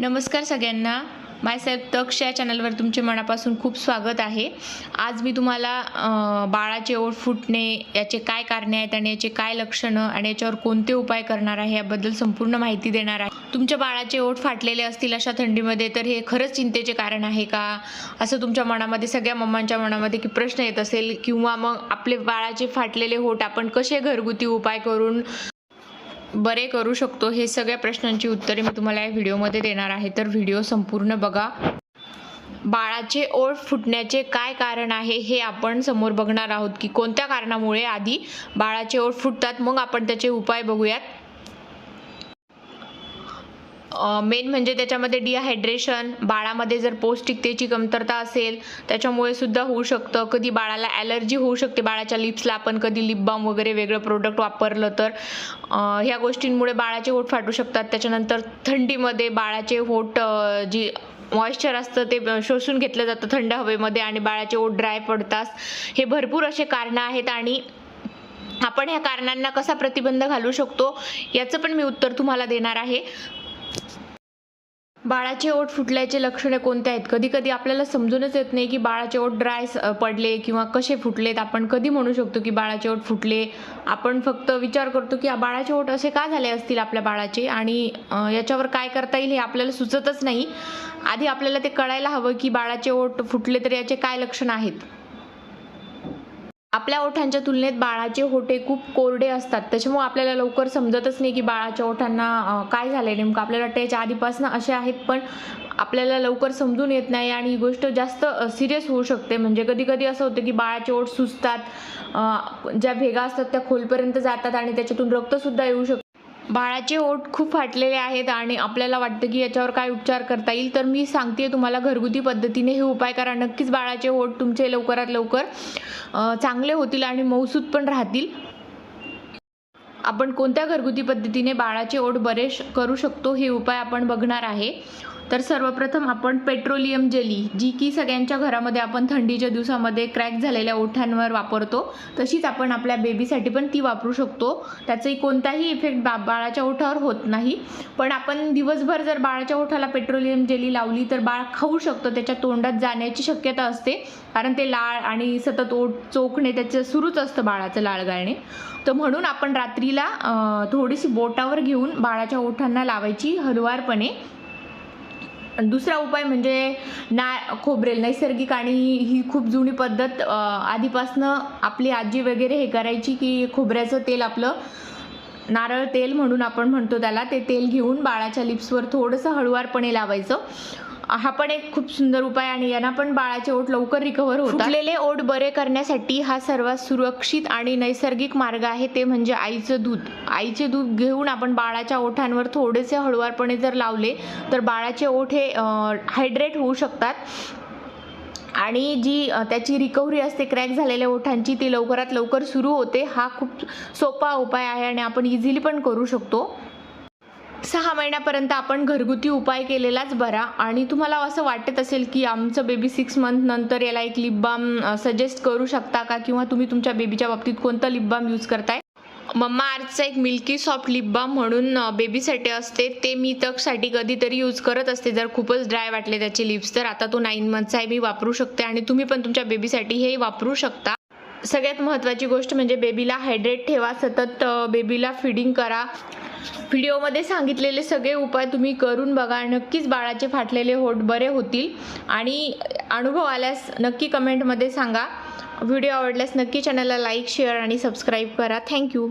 नमस्कार सगळ्यांना. माय सेल्फ तक्ष या चॅनलवर तुमचे मनापासून खूप स्वागत आहे. आज मी तुम्हाला बाळाचे ओठ फुटणे याचे काय कारणे आहेत आणि याचे काय लक्षणं आणि याच्यावर कोणते उपाय करणार आहे याबद्दल संपूर्ण माहिती देणार आहे. तुमच्या बाळाचे ओठ फाटलेले असतील अशा थंडीमध्ये तर हे खरंच चिंतेचे कारण आहे का? असं तुमच्या मनामध्ये सगळ्या मम्मांच्या मनामध्ये की प्रश्न येत असेल किंवा मग आपले बाळाचे फाटलेले ओठ आपण कसे घरगुती उपाय करून बरे करू शकतो हे सगळ्या प्रश्नांची उत्तरे मी तुम्हाला या व्हिडिओमध्ये देणार आहे. तर व्हिडिओ संपूर्ण बघा. बाळाचे ओळ फुटण्याचे काय कारण आहे हे आपण समोर बघणार आहोत की कोणत्या कारणामुळे आधी बाळाचे ओळ फुटतात मग आपण त्याचे उपाय बघूयात. मेन म्हणजे त्याच्यामध्ये डिहायड्रेशन बाळामध्ये जर पौष्टिकतेची कमतरता असेल त्याच्यामुळे सुद्धा होऊ शकतं. कधी बाळाला ॲलर्जी होऊ शकते बाळाच्या लिप्सला आपण कधी लिप बाम वगैरे वेगळं प्रोडक्ट वापरलं तर. ह्या गोष्टींमुळे बाळाचे होठ फाटू शकतात. त्याच्यानंतर थंडीमध्ये बाळाचे होठ जी मॉइश्चर असतं ते शोषून घेतलं जातं थंड हवेमध्ये आणि बाळाचे ओठ ड्राय पडतात. हे भरपूर असे कारणं आहेत आणि आपण ह्या कारणांना कसा प्रतिबंध घालू शकतो याचं पण मी उत्तर तुम्हाला देणार आहे. बाळाचे ओठ फुटल्याचे लक्षणे कोणते आहेत? कधी कधी आपल्याला समजूनच येत नाही की बाळाचे ओठ ड्राय पडले किंवा कसे फुटलेत. आपण कधी म्हणू शकतो की बाळाचे ओठ फुटले. आपण फक्त विचार करतो की बाळाचे ओठ असे का झाले असतील आपल्या बाळाचे? आणि याच्यावर काय करता येईल हे आपल्याला सुचतच नाही. आधी आपल्याला ते कळायला हवं की बाळाचे ओठ फुटले तर याचे काय लक्षण आहेत? आपल्या ओठांच्या तुलनेत बाळाचे होटे खूप कोरडे असतात. त्याच्यामुळे आपल्याला लवकर समजतच नाही की बाळाच्या ओठांना काय काय झालंय. नेमकं आपल्याला त्याच्या आधीपासून असे आहेत पण आपल्याला लवकर समजून येत नाही आणि ही गोष्ट जास्त सिरियस होऊ शकते. म्हणजे कधी कधी असं होतं की बाळाचे ओठ सुजतात ज्या भेगा असतात त्या खोलपर्यंत जातात आणि त्याच्यातून रक्तसुद्धा येऊ शकतं. बाळाचे ओठ खूप फाटलेले आहेत आणि आपल्याला वाटतं की याच्यावर काय उपचार करता येईल तर मी सांगते तुम्हाला घरगुती पद्धतीने हे उपाय करा. नक्कीच बाळाचे ओठ तुमचे लवकरात लवकर चांगले होतील आणि मौसूद पण राहतील. आपण कोणत्या घरगुती पद्धतीने बाळाचे ओठ बरे श- करू शकतो हे उपाय आपण बघणार आहे. तर सर्वप्रथम आपण पेट्रोलियम जेली जी की सगळ्यांच्या घरामध्ये आपण थंडीच्या दिवसामध्ये क्रॅक झालेल्या ओठांवर वापरतो तशीच आपण आपल्या बेबीसाठी पण ती वापरू शकतो. त्याचाही कोणताही इफेक्ट बा बाळाच्या ओठावर होत नाही. पण आपण दिवसभर जर बाळाच्या ओठाला पेट्रोलियम जेली लावली तर बाळ खाऊ शकतं त्याच्या तोंडात जाण्याची शक्यता असते. कारण ते लाळ आणि सतत ओठ चोखणे त्याचं सुरूच असतं बाळाचं लाळ गाळणे. तर म्हणून आपण रात्रीला थोडीशी बोटावर घेऊन बाळाच्या ओठांना लावायची हलवारपणे. दुसरा उपाय म्हणजे ना खोबरेल नैसर्गिक आणि ही खूप जुनी पद्धत आधीपासनं आपली आजी वगैरे हे करायची की खोबऱ्याचं तेल आपलं नारळ तेल म्हणून आपण म्हणतो त्याला ते तेल घेऊन बाळाच्या लिप्सवर थोडंसं हळुवारपणे लावायचं. हा पण एक खूप सुंदर उपाय आणि यांना पण बाळाचे ओठ लवकर रिकव्हर होतात. फुटलेले ओठ बरे करण्यासाठी हा सर्वात सुरक्षित आणि नैसर्गिक मार्ग आहे ते म्हणजे आईचं दूध. आईचे दूध घेऊन आपण बाळाच्या ओठांवर थोडेसे हळुवारपणे जर लावले तर बाळाचे ओठ हे हायड्रेट होऊ शकतात. आणि जी त्याची रिकव्हरी असते क्रॅक झालेल्या ओठांची ती लवकरात लवकर सुरू होते. हा खूप सोपा उपाय आहे आणि आपण इझिली पण करू शकतो. सहा महिन्यापर्यंत आपण घरगुती उपाय केलेलाच बरा. आणि तुम्हाला असं वाटत असेल की आमचं बेबी सिक्स मंथ नंतर याला एक लिप बाम सजेस्ट करू शकता का? किंवा तुम्ही तुमच्या बेबीच्या बाबतीत कोणतं लिप बाम यूज करताय? मम्मा आर्थचा एक मिल्की सॉफ्ट लिप बाम म्हणून बेबीसाठी असते. ते मी तकसाठी कधीतरी यूज करत असते. जर खूपच ड्राय वाटले त्याचे लिप्स तर आता तो नाईन मंथचा आहे मी वापरू शकते. आणि तुम्ही पण तुमच्या बेबीसाठी हे वापरू शकता. सगळ्यात महत्त्वाची गोष्ट म्हणजे बेबीला हायड्रेट ठेवा. सतत बेबीला फिडिंग करा. व्हिडिओमध्ये सांगितलेले सगळे उपाय तुम्ही करून बघा. नक्कीच बाळाचे फाटलेले होट बरे होतील. आणि अनुभव आल्यास नक्की कमेंटमध्ये सांगा. व्हिडिओ आवडल्यास नक्की चॅनलला लाईक शेअर आणि सबस्क्राईब करा. Thank you.